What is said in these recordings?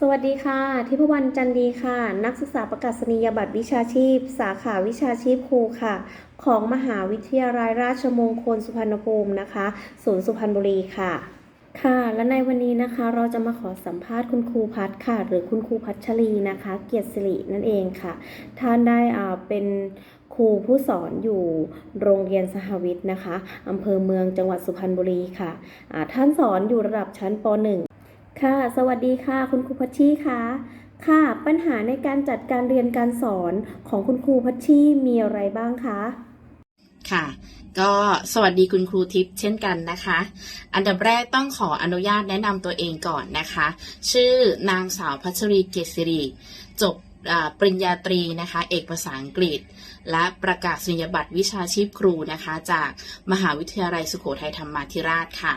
สวัสดีค่ะ ทิพวรรณจันดีค่ะ นักศึกษาประกาศนียบัตรวิชาชีพ สาขาวิชาชีพครูค่ะ ของมหาวิทยาลัยราชมงคลสุพรรณภูมินะคะศูนย์สุพรรณบุรีค่ะ ค่ะ และในวันนี้นะคะเราจะมาขอสัมภาษณ์คุณครูพัฒค่ะ หรือคุณครูพัชรีนะคะ เกียรติศิรินั่นเองค่ะ ท่านได้อ่าเป็นครูผู้สอนอยู่โรงเรียนสหวิทย์นะคะอำเภอเมืองจังหวัดสุพรรณบุรีค่ะท่านสอนอยู่ระดับชั้นป .1 ค่ะ สวัสดีค่ะ คุณครูพัชชีค่ะ ค่ะ ปัญหาในการจัดการเรียนการสอนของคุณครูพัชชีมีอะไรบ้างคะ ค่ะ ก็สวัสดีคุณครูทิพย์เช่นกันนะคะ อันดับแรกต้องขออนุญาตแนะนำตัวเองก่อนนะคะ ชื่อนางสาวพัชรีเกษรีจบ ปริญญาตรีนะคะเอกภาษาอังกฤษ และประกาศนียบัตรวิชาชีพครูนะคะ จากมหาวิทยาลัยสุโขทัยธรรมาธิราชค่ะ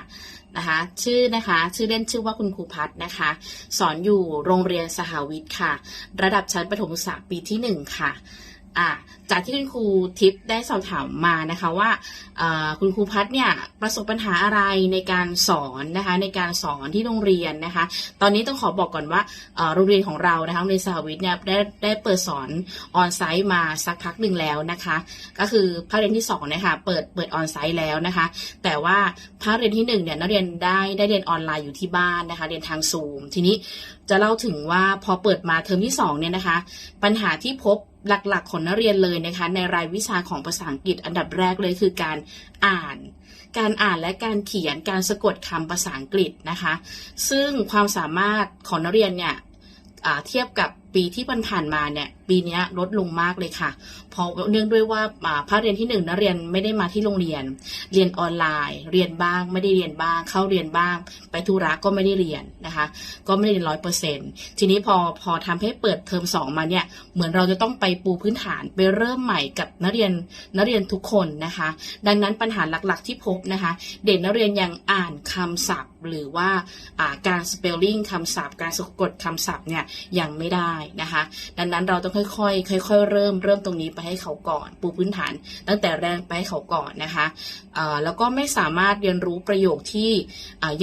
นะคะชื่อนะคะชื่อเล่นชื่อว่าคุณครูพัฒน์นะคะ สอนอยู่โรงเรียนสหวิทย์ค่ะ ระดับชั้นประถมศึกษาปีที่หนึ่งค่ะอะ จากที่คุณครูทิพย์ได้สอบถามมานะคะว่าคุณครูพัฒเนี่ยประสบปัญหาอะไรในการสอนนะคะในการสอนที่โรงเรียนนะคะ ตอนนี้ต้องขอบอกก่อนว่าโรงเรียนของเรานะคะโรงเรียนสหวิทย์เนี่ยได้ได้เปิดสอนออนไซต์มาสักพักหนึ่งแล้วนะคะ ก็คือภาคเรียนที่สองเนี่ยค่ะเปิดเปิดออนไซต์แล้วนะคะ แต่ว่าภาคเรียนที่หนึ่งเนี่ยนักเรียนได้ได้เรียนออนไลน์อยู่ที่บ้านนะคะ เรียนทางซูมทีนี้จะเล่าถึงว่าพอเปิดมาเทอมที่สองเนี่ยนะคะ ปัญหาที่พบหลักๆของนักเรียนเลยนะคะในรายวิชาของภาษาอังกฤษ อันดับแรกเลยคือการอ่าน การอ่านและการเขียนการสะกดคำภาษาอังกฤษนะคะ ซึ่งความสามารถของนักเรียนเนี่ยเทียบกับปีที่ผ่านมาเนี่ยปีนี้ลดลงมากเลยค่ะเพราะเนื่องด้วยว่าอ่าภาคเรียนที่หนึ่งนักเรียนไม่ได้มาที่โรงเรียน เรียนออนไลน์ เรียนบ้างไม่ได้เรียนบ้าง เข้าเรียนบ้าง ไปธุระก็ไม่ได้เรียนนะคะ ก็ไม่ได้เรียนร้อยเปอร์เซ็นต์ทีนี้พอพอทำให้เปิดเทอมสองมาเนี่ยเหมือนเราจะต้องไปปูพื้นฐานไปเริ่มใหม่กับนักเรียนนักเรียนทุกคนนะคะ ดังนั้นปัญหาหลักๆที่พบนะคะ เด็กนักเรียนยังอ่านคำศัพท์ หรือว่าการ spelling คำศัพท์ การสะกดคำศัพท์เนี่ยยังไม่ได้นะคะ ดังนั้นเราต้องค่อยๆ ค่อย ๆ เริ่มเริ่มตรงนี้ไปให้เขาก่อน ปูพื้นฐาน ตั้งแต่แรกไปให้เขาก่อนนะคะแล้วก็ไม่สามารถเรียนรู้ประโยคที่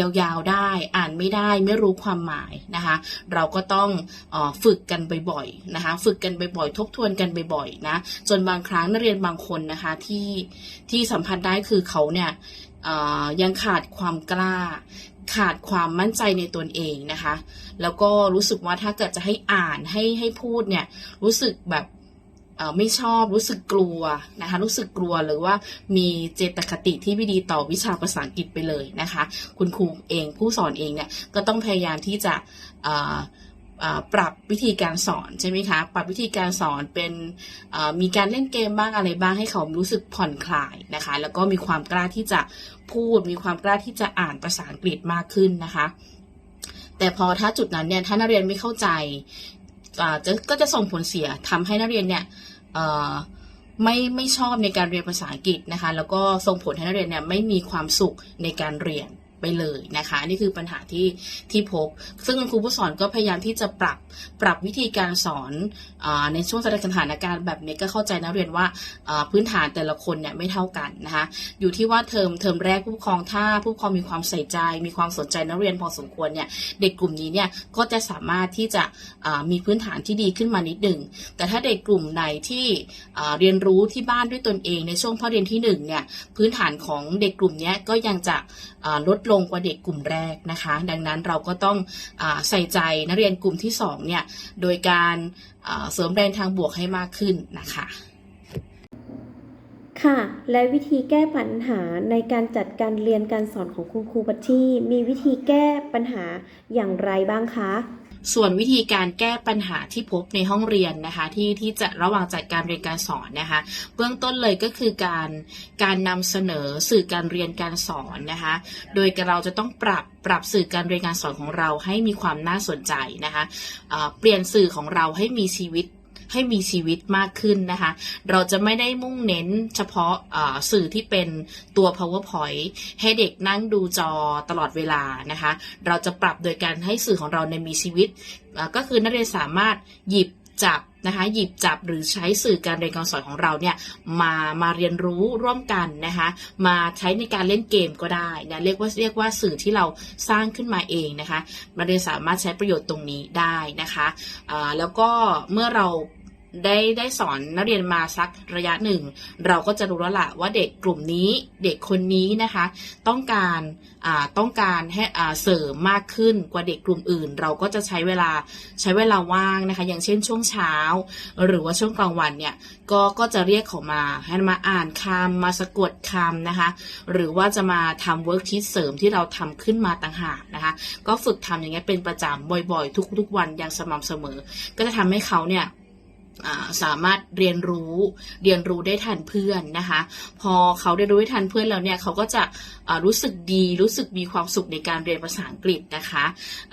ยาวๆได้ อ่านไม่ได้ไม่รู้ความหมายนะคะ เราก็ต้องอฝึกกันบ่อยๆนะคะ ฝึกกันบ่อยๆ ทบทวนกันบ่อยๆนะ จนบางครั้งนักเรียนบางคนนะคะที่ที่สัมพันธ์ได้คือเขาเนี่ย ยังขาดความกล้า ขาดความมั่นใจในตนเองนะคะ แล้วก็รู้สึกว่าถ้าเกิดจะให้อ่านให้ให้พูดเนี่ยรู้สึกแบบไม่ชอบรู้สึกกลัวนะคะรู้สึกกลัวหรือว่ามีเจตคติที่ไม่ดีต่อวิชาภาษาอังกฤษไปเลยนะคะ คุณครูเองผู้สอนเองเนี่ยก็ต้องพยายามที่จะ ปรับวิธีการสอนใช่ไหมคะ ปรับวิธีการสอนเป็นมีการเล่นเกมบ้างอะไรบ้างให้เขารู้สึกผ่อนคลายนะคะ แล้วก็มีความกล้าที่จะพูด มีความกล้าที่จะอ่านภาษาอังกฤษมากขึ้นนะคะ แต่พอถ้าจุดนั้นเนี่ยถ้านักเรียนไม่เข้าใจจะก็จะส่งผลเสียทำให้นักเรียนเนี่ยไม่ไม่ชอบในการเรียนภาษาอังกฤษนะคะ แล้วก็ส่งผลให้นักเรียนเนี่ยไม่มีความสุขในการเรียน ไปเลยนะคะ นี่คือปัญหาที่ที่พบ ซึ่งครูผู้สอนก็พยายามที่จะปรับปรับวิธีการสอนอในช่วงสถานการณ์แบบนี้ก็เข้าใจนักเรียนว่าพื้นฐานแต่ละคนเนี่ยไม่เท่ากันนะคะ อยู่ที่ว่าเทอมเทอมแรกผู้ปกครองถ้าผู้ปกครองมีความใส่ใจ มีความสนใจนักเรียนพอสมควรเนี่ยเด็กกลุ่มนี้เนี่ยก็จะสามารถที่จะมีพื้นฐานที่ดีขึ้นมานิดหนึ่งแต่ถ้าเด็กกลุ่มไหนที่เรียนรู้ที่บ้านด้วยตนเองในช่วงพ่อเรียนที่หนึ่งเนี่ยพื้นฐานของเด็กกลุ่มนี้ก็ยังจะลดลงกว่าเด็กกลุ่มแรกนะคะ ดังนั้นเราก็ต้องอใส่ใจนักเรียนกลุ่มที่สองเนี่ยโดยการเสริมแรงทางบวกให้มากขึ้นนะคะ ค่ะ และวิธีแก้ปัญหาในการจัดการเรียนการสอนของคุณครูพัชชีมีวิธีแก้ปัญหาอย่างไรบ้างคะ ส่วนวิธีการแก้ปัญหาที่พบในห้องเรียนนะคะ ที่ที่จะระหว่างจัดการเรียนการสอนนะคะ เบื้องต้นเลยก็คือการการนำเสนอสื่อการเรียนการสอนนะคะ โดยเราจะต้องปรับปรับสื่อการเรียนการสอนของเราให้มีความน่าสนใจนะคะเปลี่ยนสื่อของเราให้มีชีวิต ให้มีชีวิตมากขึ้นนะคะ เราจะไม่ได้มุ่งเน้นเฉพาะสื่อที่เป็นตัว powerpoint ให้เด็กนั่งดูจอตลอดเวลานะคะ เราจะปรับโดยการให้สื่อของเราในมีชีวิต ก็คือนักเรียนสามารถหยิบจับนะคะหยิบจับหรือใช้สื่อการเรียนการสอนของเราเนี่ยมามาเรียนรู้ร่วมกันนะคะมาใช้ในการเล่นเกมก็ได้นะเรียกว่าเรียกว่าสื่อที่เราสร้างขึ้นมาเองนะคะมาเรียนสามารถใช้ประโยชน์ตรงนี้ได้นะคะแล้วก็เมื่อเรา ได้ได้สอนนักเรียนมาสักระยะหนึ่ง เราก็จะรู้แล้วล่ะว่าเด็กกลุ่มนี้เด็กคนนี้นะคะ ต้องการต้องการให้เสริมมากขึ้นกว่าเด็กกลุ่มอื่น เราก็จะใช้เวลาใช้เวลาว่างนะคะ อย่างเช่นช่วงเช้า หรือว่าช่วงกลางวันเนี่ยก็ก็จะเรียกเขามาให้มาอ่านคำมาสะกดคำนะคะ หรือว่าจะมาทำเวิร์กชีตเสริมที่เราทำขึ้นมาต่างหากนะคะ ก็ฝึกทำอย่างเงี้ยเป็นประจำบ่อยๆ ทุกๆวันอย่างสม่ำเสมอ ก็จะทำให้เขาเนี่ย สามารถเรียนรู้เรียนรู้ได้ทันเพื่อนนะคะ พอเขาได้รู้ได้ทันเพื่อนแล้วเนี่ยเขาก็จะรู้สึกดีรู้สึกมีความสุขในการเรียนภาษาอังกฤษนะคะ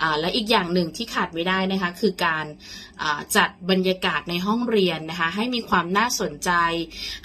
ะและอีกอย่างหนึ่งที่ขาดไม่ได้นะคะคือการจัดบรรยากาศในห้องเรียนนะคะ ให้มีความน่าสนใจ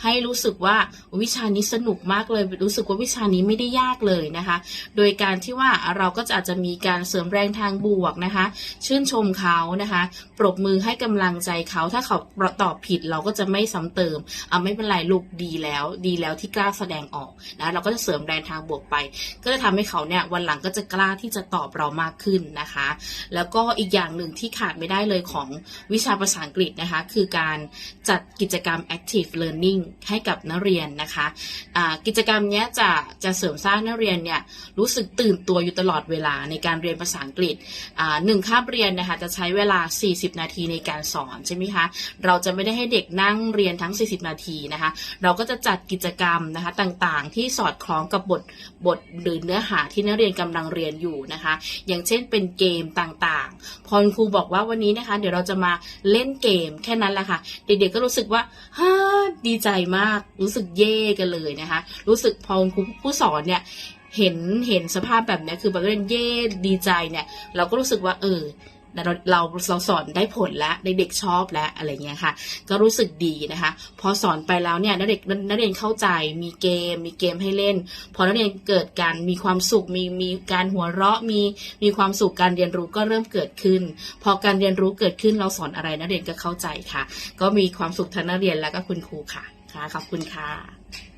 ให้รู้สึกว่าวิชานี้สนุกมากเลย รู้สึกว่าวิชานี้ไม่ได้ยากเลยนะคะ โดยการที่ว่าเราก็จะอาจจะมีการเสริมแรงทางบวกนะคะ ชื่นชมเขานะคะ ปรบมือให้กำลังใจเขา ถ้าเขาตอบผิดเราก็จะไม่ซ้ำเติมอ่าไม่เป็นไรลูกดีแล้ว ดีแล้วที่กล้าแสดงออกนะเราก็จะเสริมแรงทางบวกไป ก็จะทำให้เขาเนี่ยวันหลังก็จะกล้าที่จะตอบเรามากขึ้นนะคะ แล้วก็อีกอย่างหนึ่งที่ขาดไม่ได้เลยของวิชาภาษาอังกฤษนะคะ คือการจัดกิจกรรม active learning ให้กับนักเรียนนะคะอ่ากิจกรรมเนี้ยจะจะเสริมสร้างนักเรียนเนี่ยรู้สึกตื่นตัวอยู่ตลอดเวลาในการเรียนภาษาอังกฤษหนึ่งคาบเรียนนะคะจะใช้เวลา 40 นาทีในการสอนใช่ไหมคะ เราจะไม่ได้ให้เด็กนั่งเรียนทั้ง 40 นาทีนะคะ เราก็จะจัดกิจกรรมนะคะต่างๆ ที่สอดคล้องกับบทบทหรือเนื้อหาที่นักเรียนกำลังเรียนอยู่นะคะ อย่างเช่นเป็นเกมต่างๆพอคุณครูบอกว่าวันนี้นะคะ เดี๋ยวเราจะมาเล่นเกมแค่นั้นแหละค่ะ เด็กๆก็รู้สึกว่าฮ่าดีใจมาก รู้สึกเย่กันเลยนะคะ รู้สึกพอครูผู้สอนเนี่ยเห็นเห็นสภาพแบบนี้คือแบบเล่นเย่ดีใจเนี่ย เราก็รู้สึกว่าเออ เราเราเราสอนได้ผลแล้วเด็กๆชอบแล้วอะไรเงี้ยค่ะ ก็รู้สึกดีนะคะ พอสอนไปแล้วเนี่ยนักเด็กนักเรียนเข้าใจมีเกม มีเกมให้เล่น พอนักเรียนเกิดการมีความสุขมีมีการหัวเราะมีมีความสุขการเรียนรู้ก็เริ่มเกิดขึ้น พอการเรียนรู้เกิดขึ้นเราสอนอะไรนักเรียนก็เข้าใจค่ะ ก็มีความสุขทั้งนักเรียนแล้วก็คุณครูค่ะค่ะขอบคุณค่ะ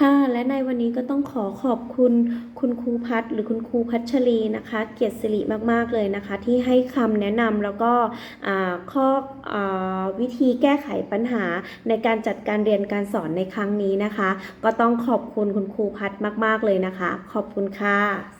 ค่ะและในวันนี้ก็ต้องขอขอบคุณคุณครูพัฒหรือคุณครูพัชรีนะคะ เกียรติสิริมากๆเลยนะคะ ที่ให้คำแนะนำแล้วก็ข้ออวิธีแก้ไขปัญหาในการจัดการเรียนการสอนในครั้งนี้นะคะ ก็ต้องขอบคุณคุณครูพัฒมาก ๆเลยนะคะ ขอบคุณค่ะ